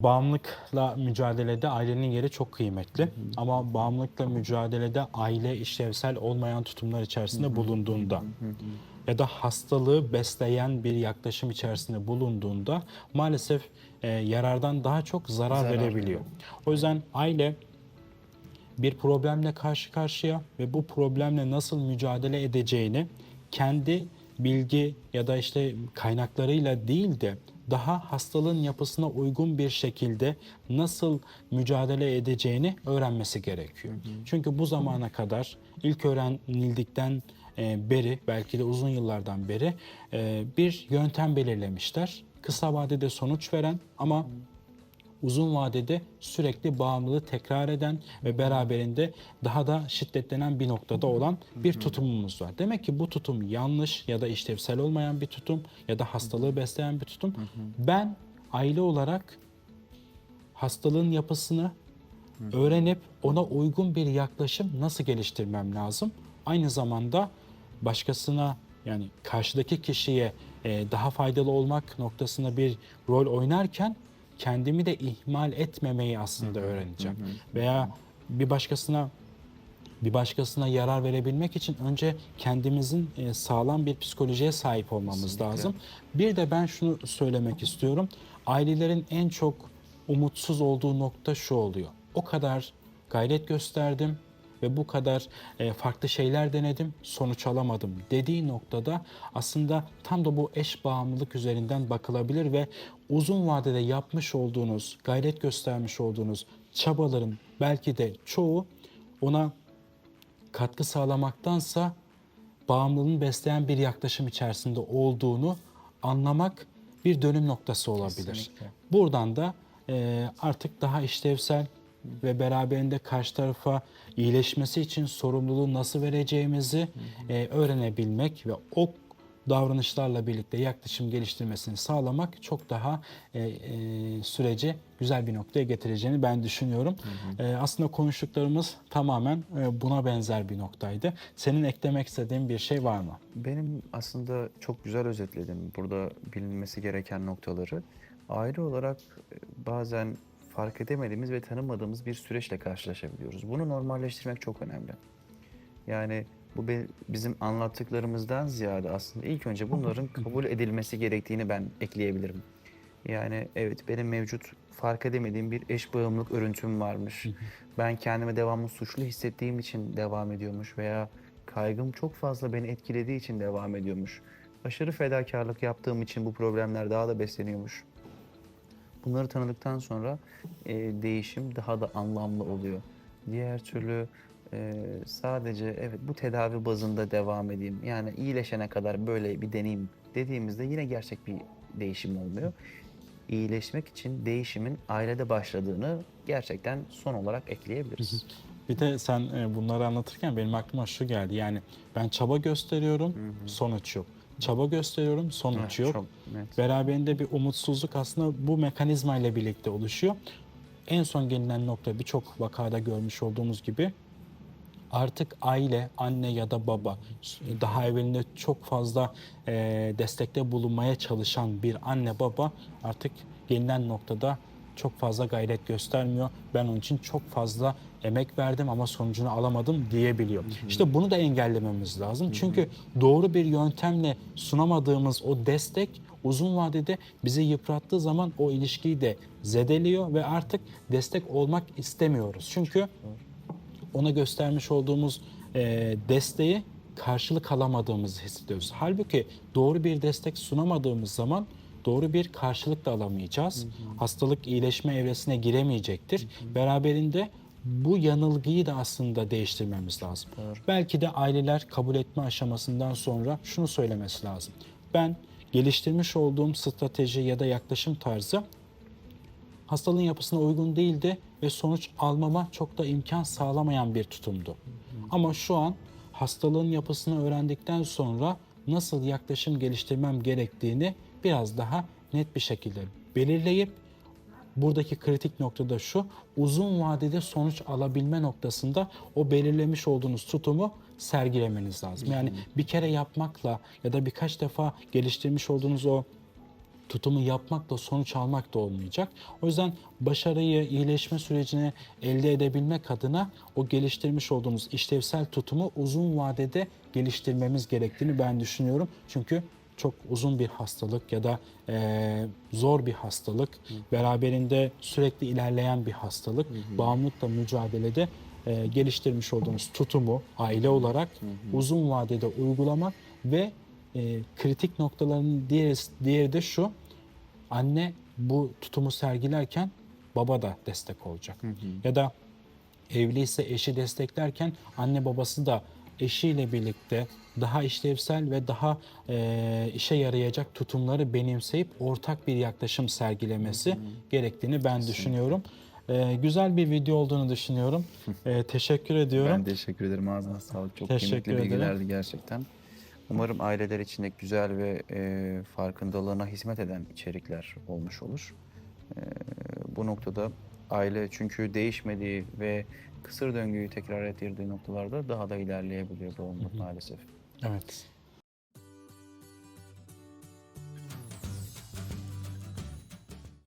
Bağımlılıkla mücadelede ailenin yeri çok kıymetli. Ama bağımlılıkla mücadelede aile işlevsel olmayan tutumlar içerisinde bulunduğunda ya da hastalığı besleyen bir yaklaşım içerisinde bulunduğunda maalesef e, yarardan daha çok zarar, Zarar verebiliyor. O yüzden aile bir problemle karşı karşıya ve bu problemle nasıl mücadele edeceğini kendi bilgi ya da işte kaynaklarıyla değil de daha hastalığın yapısına uygun bir şekilde nasıl mücadele edeceğini öğrenmesi gerekiyor. Çünkü bu zamana kadar ilk öğrenildikten e, beri belki de uzun yıllardan beri e, bir yöntem belirlemişler. Kısa vadede sonuç veren ama uzun vadede sürekli bağımlılığı tekrar eden ve beraberinde daha da şiddetlenen bir noktada olan bir tutumumuz var. Demek ki bu tutum yanlış ya da işlevsel olmayan bir tutum ya da hastalığı besleyen bir tutum. Ben aile olarak hastalığın yapısını öğrenip ona uygun bir yaklaşım nasıl geliştirmem lazım? Aynı zamanda başkasına yani karşıdaki kişiye e, daha faydalı olmak noktasında bir rol oynarken kendimi de ihmal etmemeyi aslında öğreneceğim. Veya bir başkasına bir başkasına yarar verebilmek için önce kendimizin e, sağlam bir psikolojiye sahip olmamız Kesinlikle. lazım. Bir de ben şunu söylemek istiyorum. Ailelerin en çok umutsuz olduğu nokta şu oluyor. O kadar gayret gösterdim ve bu kadar e, farklı şeyler denedim, sonuç alamadım dediği noktada aslında tam da bu eş bağımlılık üzerinden bakılabilir ve uzun vadede yapmış olduğunuz, gayret göstermiş olduğunuz çabaların belki de çoğu ona katkı sağlamaktansa bağımlılığını besleyen bir yaklaşım içerisinde olduğunu anlamak bir dönüm noktası olabilir. Kesinlikle. Buradan da e, artık daha işlevsel ve beraberinde karşı tarafa iyileşmesi için sorumluluğu nasıl vereceğimizi e, öğrenebilmek ve o davranışlarla birlikte yaklaşım geliştirmesini sağlamak çok daha e, e, süreci güzel bir noktaya getireceğini ben düşünüyorum. E, aslında konuştuklarımız tamamen e, buna benzer bir noktaydı. Senin eklemek istediğin bir şey var mı? Benim aslında çok güzel özetledim burada bilinmesi gereken noktaları. Aile olarak e, bazen fark edemediğimiz ve tanımadığımız bir süreçle karşılaşabiliyoruz. Bunu normalleştirmek çok önemli. Yani bu bizim anlattıklarımızdan ziyade aslında ilk önce bunların kabul edilmesi gerektiğini ben ekleyebilirim. Yani evet benim mevcut fark edemediğim bir eş bağımlılık örüntüm varmış. Ben kendimi devamlı suçlu hissettiğim için devam ediyormuş veya kaygım çok fazla beni etkilediği için devam ediyormuş. Aşırı fedakarlık yaptığım için bu problemler daha da besleniyormuş. Bunları tanıdıktan sonra e, değişim daha da anlamlı oluyor. Diğer türlü e, sadece evet bu tedavi bazında devam edeyim. Yani iyileşene kadar böyle bir deneyim dediğimizde yine gerçek bir değişim olmuyor. İyileşmek için değişimin ailede başladığını gerçekten son olarak ekleyebiliriz. Bir de sen e, bunları anlatırken benim aklıma şu geldi. Yani ben çaba gösteriyorum, sonuç yok. Çaba gösteriyorum, sonuç Evet, yok. çok net. Beraberinde bir umutsuzluk aslında bu mekanizma ile birlikte oluşuyor. En son gelinen nokta birçok vakada görmüş olduğumuz gibi artık aile, anne ya da baba daha evvelinde çok fazla e, destekte bulunmaya çalışan bir anne baba artık gelinen noktada çok fazla gayret göstermiyor. Ben onun için çok fazla emek verdim ama sonucunu alamadım diyebiliyor. İşte bunu da engellememiz lazım. Çünkü doğru bir yöntemle sunamadığımız o destek uzun vadede bizi yıprattığı zaman o ilişkiyi de zedeliyor ve artık destek olmak istemiyoruz. Çünkü ona göstermiş olduğumuz e, desteği karşılık alamadığımızı hissediyoruz. Halbuki doğru bir destek sunamadığımız zaman doğru bir karşılık da alamayacağız. Hastalık iyileşme evresine giremeyecektir. Beraberinde bu yanılgıyı da aslında değiştirmemiz lazım. Belki de aileler kabul etme aşamasından sonra şunu söylemesi lazım. Ben geliştirmiş olduğum strateji ya da yaklaşım tarzı hastalığın yapısına uygun değildi ve sonuç almama çok da imkan sağlamayan bir tutumdu. Ama şu an hastalığın yapısını öğrendikten sonra nasıl yaklaşım geliştirmem gerektiğini biraz daha net bir şekilde belirleyip buradaki kritik noktada şu uzun vadede sonuç alabilme noktasında o belirlemiş olduğunuz tutumu sergilemeniz lazım. Yani bir kere yapmakla ya da birkaç defa geliştirmiş olduğunuz o tutumu yapmakla sonuç almak da olmayacak. O yüzden başarıyı, iyileşme sürecini elde edebilmek adına o geliştirmiş olduğumuz işlevsel tutumu uzun vadede geliştirmemiz gerektiğini ben düşünüyorum. Çünkü çok uzun bir hastalık ya da eee, zor bir hastalık, beraberinde sürekli ilerleyen bir hastalık, bağımlılıkla mücadelede eee, geliştirmiş olduğumuz tutumu aile olarak uzun vadede uygulamak ve eee, kritik noktaların diğeri, diğeri de şu, anne bu tutumu sergilerken baba da destek olacak. Ya da evliyse eşi desteklerken anne babası da eşiyle birlikte daha işlevsel ve daha eee, işe yarayacak tutumları benimseyip ortak bir yaklaşım sergilemesi gerektiğini ben düşünüyorum. Eee, güzel bir video olduğunu düşünüyorum. Eee, teşekkür ediyorum. Ben teşekkür ederim. Ağzına sağlık. Çok Teşekkür kıymetli ederim. bilgilerdi gerçekten. Umarım aileler için de güzel ve e, farkındalığına hizmet eden içerikler olmuş olur. E, bu noktada aile çünkü değişmediği ve kısır döngüyü tekrar ettirdiği noktalarda daha da ilerleyebiliyor doğumluk maalesef. Evet.